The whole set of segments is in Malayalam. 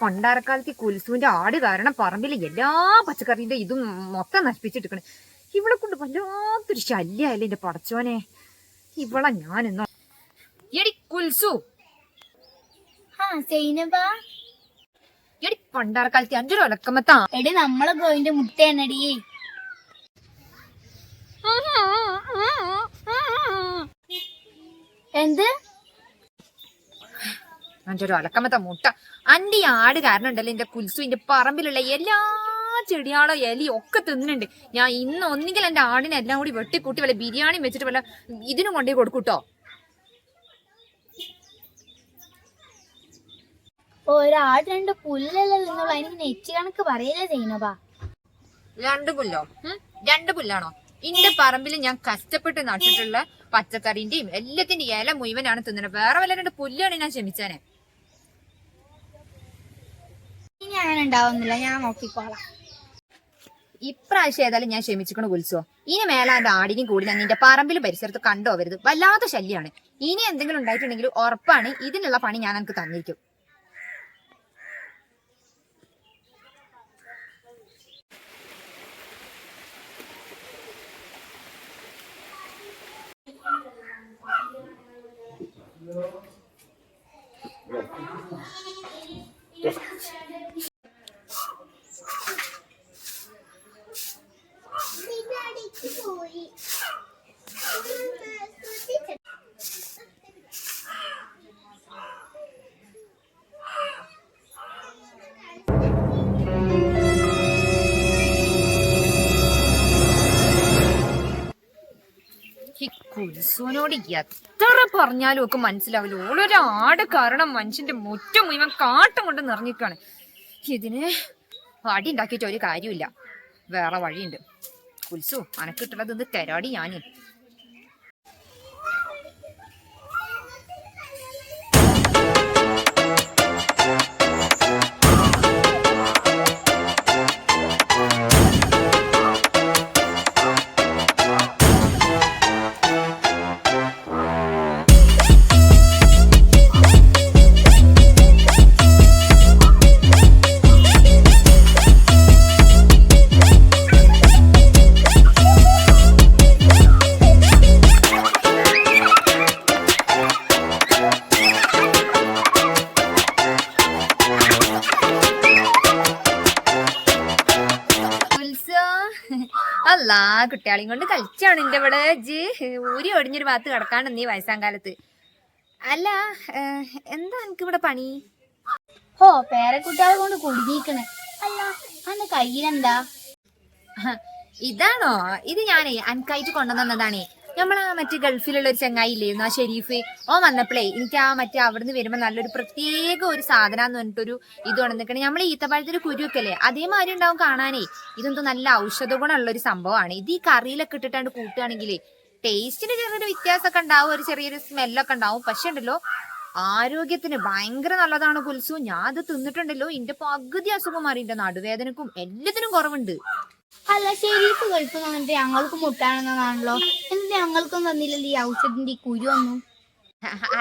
പണ്ടാരക്കാലത്ത് ഈ കുൽസുവിന്റെ ആട് കാരണം പറമ്പിലെ എല്ലാ പച്ചക്കറിന്റെ ഇതും മൊത്തം നശിപ്പിച്ചിട്ടിരിക്കണേ ഇവളെ കൊണ്ട് വല്ലാത്തൊരു ശല്യല്ലേ എന്റെ പടച്ചോനെ ഇവളെ ഞാൻ എന്നോ എടി കുൽസു എടി പണ്ടാരക്കാലത്ത് അഞ്ചൊരു ഒലക്കമത്താ എടി നമ്മളെ ഗോയിന്റെ മുട്ടയാണടി എന്ത് അഞ്ചൊരു അലക്കമത്തെ മുട്ട. അന്റെ ഈ ആട് കാരണം ഉണ്ടല്ലോ എന്റെ കുൽസു എന്റെ പറമ്പിലുള്ള എല്ലാ ചെടിയാളോ എലി ഒക്കെ തിന്നുന്നുണ്ട് ഞാൻ ഇന്ന് ഒന്നുകിൽ എന്റെ ആടിനെ എല്ലാം കൂടി വെട്ടിക്കൂട്ടി വല്ല ബിരിയാണി വെച്ചിട്ട് വല്ല ഇതിനും കൊണ്ടേ കൊടുക്കൂട്ടോ? ഒരാട് രണ്ട് പുല്ലല്ലോ നിന്നുള്ള എനിക്ക് നെറ്റ് കണക്ക് പറയില്ല സൈനബ? രണ്ട് പുല്ലോ? രണ്ട് പുല്ലാണോ? ഇന്റെ പറമ്പിൽ ഞാൻ കഷ്ടപ്പെട്ട് നട്ടിട്ടുള്ള പച്ചക്കറിന്റെയും എല്ലാത്തിന്റെയും ഇല മുഴുവനാണ് തിന്നുന്നത് വേറെ വല്ല രണ്ട് പുല്ലാണ് ഞാൻ ക്ഷമിച്ചാനെ. ഇനി അങ്ങനെ ഉണ്ടാവുന്നില്ല. ഞാൻ നോക്കിക്കോളാം. ഇപ്രാവശ്യം ഏതായാലും ഞാൻ ക്ഷമിച്ചിക്കണ കുലിച്ചോ ഇനി മേലാന്റെ ആടിനും കൂടി ഞാൻ നിന്റെ പറമ്പിലും പരിസരത്ത് കണ്ടുപോകരുത് വല്ലാത്ത ശല്യമാണ് ഇനി എന്തെങ്കിലും ഉണ്ടായിട്ടുണ്ടെങ്കിൽ ഉറപ്പാണ് ഇതിനുള്ള പണി ഞാൻ എനിക്ക് തന്നിരിക്കും. കുൽസുവിനോട് എത്ര പറഞ്ഞാലും ഒക്കെ മനസ്സിലാവില്ല. ആട് കാരണം മനുഷ്യന്റെ മുറ്റം ഇവൻ കാട്ടം കൊണ്ട് നിറഞ്ഞിക്കാണ് ഇതിന് അടി ഉണ്ടാക്കിയിട്ട് ഒരു കാര്യമില്ല വേറെ വഴിയുണ്ട്. കുൽസു അനക്കിട്ടുള്ളത് ഇത് തരാടി ഞാൻ. അല്ലാ കുട്ടികളെയും കൊണ്ട് കളിച്ചാണ് എന്റെ ഇവിടെ. ജി ഊരി ഒടിഞ്ഞൊരു ഭാഗത്ത് കിടക്കാണ്ട് നീ വയസ്സാം കാലത്ത്. അല്ല എന്താ എനിക്ക് ഇവിടെ പണി? ഹോ പേരക്കുട്ടികളെ കൊണ്ട് കുടുങ്ങിക്കണേ അല്ല അന്ന് കയ്യിലെന്താ? ഇതാണോ? ഇത് ഞാനേ അനക്കായിട്ട് കൊണ്ടുവന്നതാണേ. നമ്മളാ മറ്റേ ഗൾഫിലുള്ള ഒരു ചങ്ങായി ഇല്ലായിരുന്നു ആ ഷെരീഫ്. ഓ വന്നപ്പോഴേ എനിക്ക് ആ മറ്റേ അവിടുന്ന് വരുമ്പോൾ നല്ലൊരു പ്രത്യേക ഒരു സാധനം എന്ന് പറഞ്ഞിട്ടൊരു ഇത് കൊണ്ടുവന്നിക്കണേ നമ്മൾ ഈത്തപ്പഴത്തിന് കുരുവൊക്കെ അതേമാതിരി ഉണ്ടാവും കാണാനേ. ഇതെന്തോ നല്ല ഔഷധ ഗുണമുള്ള ഒരു സംഭവമാണ്. ഇത് ഈ കറിയിലൊക്കെ ഇട്ടിട്ടാണ്ട് കൂട്ടുകയാണെങ്കിലേ ടേസ്റ്റിന് ചെറിയൊരു വ്യത്യാസമൊക്കെ ഉണ്ടാവും ഒരു ചെറിയൊരു സ്മെല്ലൊക്കെ ഉണ്ടാവും. പക്ഷെ ഉണ്ടല്ലോ ആരോഗ്യത്തിന് ഭയങ്കര നല്ലതാണ് കുൽസു. ഞാൻ അത് തിന്നിട്ടുണ്ടല്ലോ. എന്റെ പകുതി അസുഖം മാറി എന്റെ നടുവേദനക്കും എല്ലാത്തിനും കുറവുണ്ട്. അല്ല ഷെരീഫ് ഗൾഫ് വന്നിട്ട് ഞങ്ങൾക്ക് മുട്ടാണെന്നതാണല്ലോ എന്നിട്ട് ഞങ്ങൾക്കും തന്നില്ലല്ലോ ഈ ഔഷധത്തിന്റെ ഈ കുരു ഒന്നും?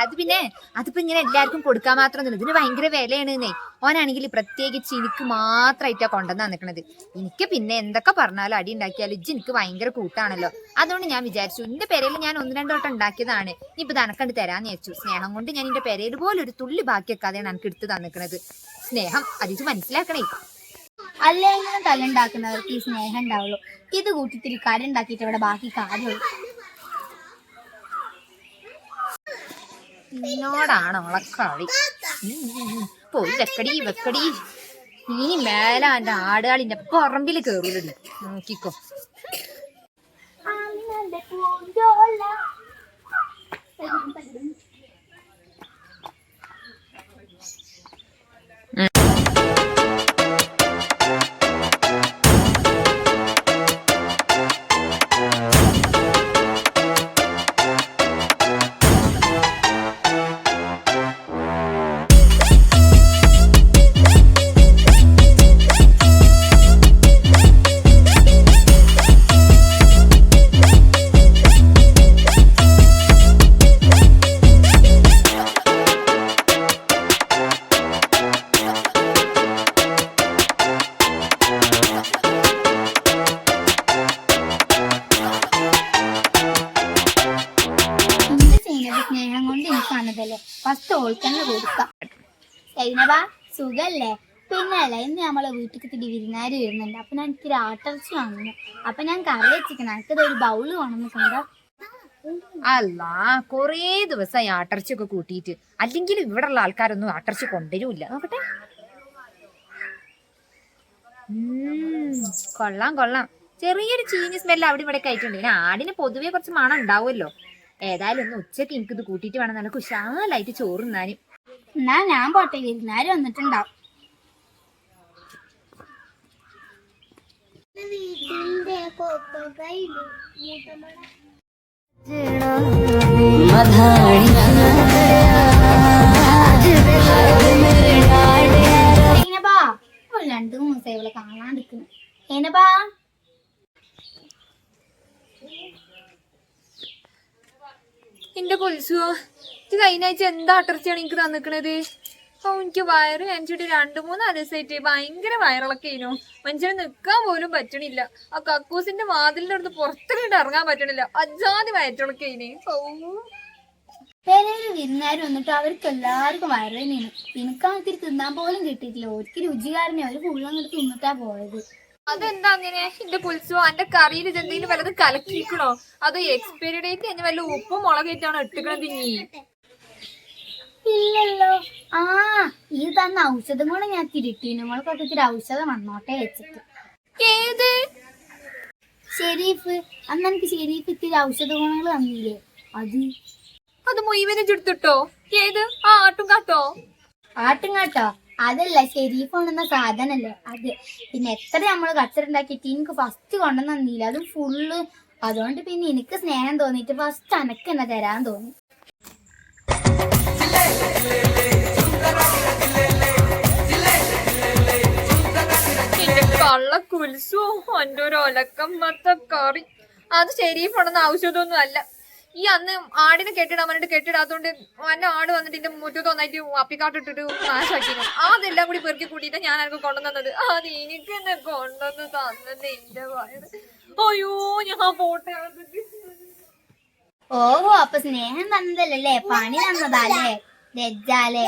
അത് പിന്നെ അതിപ്പോ ഇങ്ങനെ എല്ലാവർക്കും കൊടുക്കാൻ മാത്രം ഒന്നുമില്ല. ഇതിന് ഭയങ്കര വിലയാണെന്നേ. ഓനാണെങ്കിൽ പ്രത്യേകിച്ച് എനിക്ക് മാത്രമായിട്ടാ കൊണ്ടുവന്ന് നിക്കണത്. എനിക്ക് പിന്നെ എന്തൊക്കെ പറഞ്ഞാലും അടി ഉണ്ടാക്കിയാലും ഇജ്ജ് എനിക്ക് ഭയങ്കര കൂട്ടാണല്ലോ. അതുകൊണ്ട് ഞാൻ വിചാരിച്ചു എന്റെ പെരയിൽ ഞാൻ ഒന്ന് രണ്ടു വട്ടം ഉണ്ടാക്കിയതാണ്. ഇപ്പൊ തനക്കണ്ട് തരാന്ന് വെച്ചു സ്നേഹം കൊണ്ട് ഞാൻ എന്റെ പെരയിൽ പോലെ ഒരു തുള്ളി ബാക്കിയൊക്കെ വെക്കാതെയാണ് എനിക്ക് എടുത്ത് തന്നിക്കണത്. സ്നേഹം അതിച്ച് മനസ്സിലാക്കണേ. അല്ലെങ്കിലും തല്ലുണ്ടാക്കുന്നവർക്ക് ഈ സ്നേഹം ഉണ്ടാവുള്ളൂ. ഇത് കൂട്ടിത്തിരി കരുണ്ടാക്കിയിട്ട് ഇവിടെ ബാക്കി കാര്യമുള്ളൂ. നിന്നോടാണ് ഉളക്കളി പോയി വെക്കടി വെക്കടി. ഇനി മേലെ എന്റെ ആടുകളിന്റെ പറമ്പിൽ കേറിയിട്ടുണ്ട്. നോക്കിക്കോ. Thank. തന്നില്ലേ ഫസ്റ്റ് ഓൾക്കന്നെ കൊടുക്കാം. സൈനബ സുഖല്ലേ? പിന്നെ അല്ല ഇന്ന് നമ്മളെ വീട്ടിൽ തിരി വിരുന്നാര് വരുന്നുണ്ട്. അപ്പൊ ഞാൻ ഇത്തിരി ആട്ടർച്ച വാങ്ങുന്നു. അപ്പൊ ഞാൻ കറി വെച്ചിരിക്കണം എനിക്കത് ഒരു ബൗൾ വേണമെന്ന് കണ്ടാ? അല്ല കൊറേ ദിവസമായി ആട്ടർച്ചൊക്കെ കൂട്ടിയിട്ട്. അല്ലെങ്കിൽ ഇവിടെ ഉള്ള ആൾക്കാരൊന്നും ആട്ടർച്ച കൊണ്ടുവരൂല്ല. നോക്കട്ടെ. കൊള്ളാം കൊള്ളാം. ചെറിയൊരു ചീഞ്ഞ സ്മെല്ല് അവിടെ ഇവിടെ ആയിട്ടുണ്ട്. പിന്നെ ആടിന് പൊതുവെ കുറച്ച് മണം ഉണ്ടാവുമല്ലോ. ഏതായാലും ഒന്ന് ഉച്ചയ്ക്ക് എനിക്കിത് കൂട്ടിയിട്ട് വേണം. നല്ല കുശാലായിട്ട് ചോറുന്നാനും എന്നാ ഞാൻ പോട്ടെ. വിരുന്നാര് വന്നിട്ടുണ്ടാവും. സൈനബാ എന്റെ കൊൽസുവോ ഇത് കഴിഞ്ഞ ആഴ്ച എന്താ അട്ടർച്ചയാണ് എനിക്ക് തന്നിക്കണത്? ഓ എനിക്ക് വയറ് കഴിച്ചിട്ട് രണ്ടു മൂന്ന് ദിവസമായിട്ട് ഭയങ്കര വയറിളക്കേനു മനുഷ്യന് നിക്കാൻ പോലും പറ്റണില്ല. ആ കക്കൂസിന്റെ വാതിലിന്റെ അടുത്ത് പുറത്തേക്കിട്ട് ഇറങ്ങാൻ പറ്റണില്ല. അജാതി വയറ്റിളക്കേന് ഓ പേരൊരു വിരുന്നാര് വന്നിട്ട് അവർക്ക് എല്ലാവർക്കും വയറുവേനയാണ് എനിക്കാണെങ്കിൽ തിന്നാൻ പോലും കിട്ടിയിട്ടില്ല. ഒരിക്കൽ രുചികാരനെ ഫുള്ള് അങ്ങോട്ട് തിന്നിട്ടാ പോയത്. അതെന്താ അങ്ങനെ? എന്റെ പുൽസോ എന്റെ കറിയിൽ ഇതെന്തെങ്കിലും വല്ലത് കലക്കിക്കണോ അതോ എക്സ്പയറി ഡേറ്റ് കഴിഞ്ഞ വല്ല ഉപ്പും മുളകേറ്റാണോ ഇട്ടിക്കണത് നീ ഇല്ലല്ലോ. ആ ഈ തന്ന ഔഷധം കൂടെ ഞാൻ തിരുട്ടി നമ്മൾക്കൊക്കെ ഇത്തിരി ഔഷധം വന്നോട്ടെ വെച്ചിട്ട് ഏത്? ഷെരീഫ്. അന്ന് എനിക്ക് ഷെരീഫ് ഇത്തിരി ഔഷധ ഗുണങ്ങൾ തന്നില്ലേ? അത്. അത് മുഴുവനും ചുടുത്തിട്ടോ ഏത്? ആ ആട്ടും കാട്ടോ ആട്ടും കേട്ടോ അതല്ല ഷെരീഫ് കൊണ്ടുവന്ന സാധനല്ലേ അത്. പിന്നെ എത്ര നമ്മൾ കച്ചറുണ്ടാക്കിയിട്ട് എനിക്ക് ഫസ്റ്റ് കൊണ്ടുവന്ന് തന്നില്ല. അത് ഫുള്ള് അതുകൊണ്ട് പിന്നെ എനിക്ക് സ്നേഹം തോന്നിയിട്ട് ഫസ്റ്റ് അനക്ക് തന്നെ തരാൻ തോന്നി. കള്ള കുൽസോ എന്റെ ഒരു ഒലക്കം മത്ത കറി. അത് ശരിയുണ്ടെന്ന് ആവശ്യമൊന്നും അല്ല ഈ അന്ന് ആടിനെ കെട്ടിടാൻ പറഞ്ഞിട്ട് കെട്ടിടാത്തോണ്ട് എന്റെ ആട് വന്നിട്ട് എന്റെ മുറ്റത്ത് ഒന്നായിട്ട് അപ്പിക്കാട്ടിട്ടിട്ട് നാശാക്കിയിരുന്നു അതെല്ലാം കൂടി പെറുക്കി കൂട്ടിയിട്ട് ഞാൻ എനിക്ക് കൊണ്ടുവന്നത്. അത് എനിക്ക് എന്നെ കൊണ്ടുവന്ന് തന്നത് എന്റെ അയ്യോ ഞാൻ പോട്ടെ. ഓഹോ അപ്പൊ സ്നേഹം തന്നതല്ലേ? പണി തന്നതല്ലേ ലജ്ജാലേ